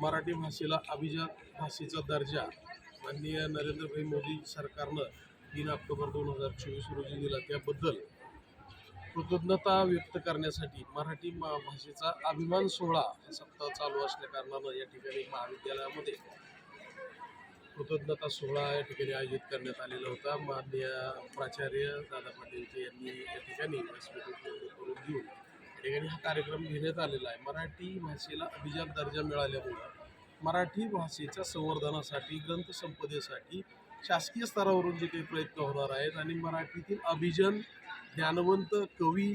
मराठी भाषेला अभिजात भाषेचा दर्जा माननीय नरेंद्रभाई मोदी सरकारनं तीन ऑक्टोबर दोन हजार चोवीस रोजी दिला. त्याबद्दल कृतज्ञता व्यक्त करण्यासाठी मराठी मा भाषेचा अभिमान सोहळा हा सप्ताह चालू असल्या कारणानं या ठिकाणी महाविद्यालयामध्ये कृतज्ञता सोहळा या ठिकाणी आयोजित करण्यात आलेला होता. माननीय प्राचार्य दादा पाटील यांनी या ठिकाणी व्यासपीठ उपलब्ध करून घेऊन ठिकाणी हा कार्यक्रम घेण्यात आलेला आहे. मराठी भाषेला अभिजात दर्जा मिळाल्यामुळं मराठी भाषेच्या संवर्धनासाठी ग्रंथसंपदेसाठी शासकीय स्तरावरून जे काही प्रयत्न होणार आहेत आणि मराठीतील अभिजन ज्ञानवंत कवी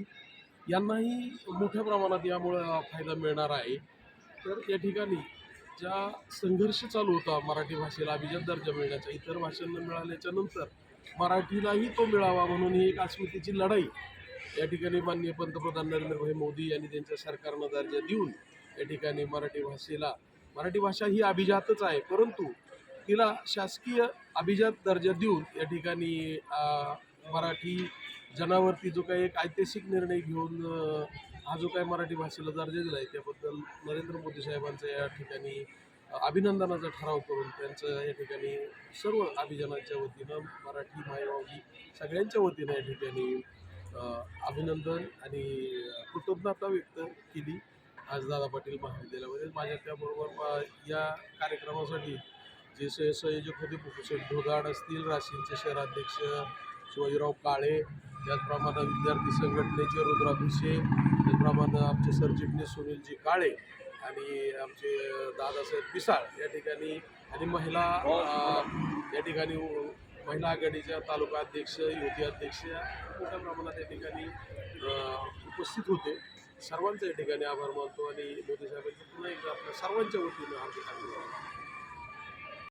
यांनाही मोठ्या प्रमाणात यामुळं फायदा मिळणार आहे. तर या ठिकाणी ज्या संघर्ष चालू होता मराठी भाषेला अभिजात दर्जा मिळण्याचा इतर भाषांना मिळाल्याच्या नंतर मराठीलाही तो मिळावा म्हणून ही एक अस्मितेची लढाई या ठिकाणी माननीय पंतप्रधान नरेंद्रभाई मोदी यांनी त्यांच्या सरकारनं दर्जा देऊन या ठिकाणी मराठी भाषेला मराठी भाषा ही अभिजातच आहे परंतु तिला शासकीय अभिजात दर्जा देऊन या ठिकाणी मराठी जनावरती जो काही एक ऐतिहासिक निर्णय घेऊन हा जो काही मराठी भाषेला दर्जा दिला आहे त्याबद्दल नरेंद्र मोदी साहेबांचं या ठिकाणी अभिनंदनाचा ठराव करून त्यांचं या ठिकाणी सर्व अभिजनाच्या वतीनं मराठी मायवावी सगळ्यांच्या वतीनं या ठिकाणी अभिनंदन आणि कृतज्ञता व्यक्त केली आज दादा पाटील महाविद्यालयामध्ये. माझ्या त्याबरोबर या कार्यक्रमासाठी जे स संयोजक होते प्रोफेसर ढोगाड असतील राशींचे शहराध्यक्ष शिवाजीराव काळे त्याचप्रमाणे विद्यार्थी संघटनेचे रुद्राभिषेक त्याचप्रमाणे आमचे सरचिटणीस सुनीलजी काळे आणि आमचे दादासाहेब पिसाळ या ठिकाणी आणि महिला या ठिकाणी महिला आघाडीच्या तालुका अध्यक्ष युवती अध्यक्ष या मोठ्या प्रमाणात या ठिकाणी उपस्थित होते. सर्वांचे या ठिकाणी आभार मानतो आणि मोदी साहेबांचे पुन्हा एकदा आपल्या सर्वांच्या वतीनं हार्दिक अभिनंदन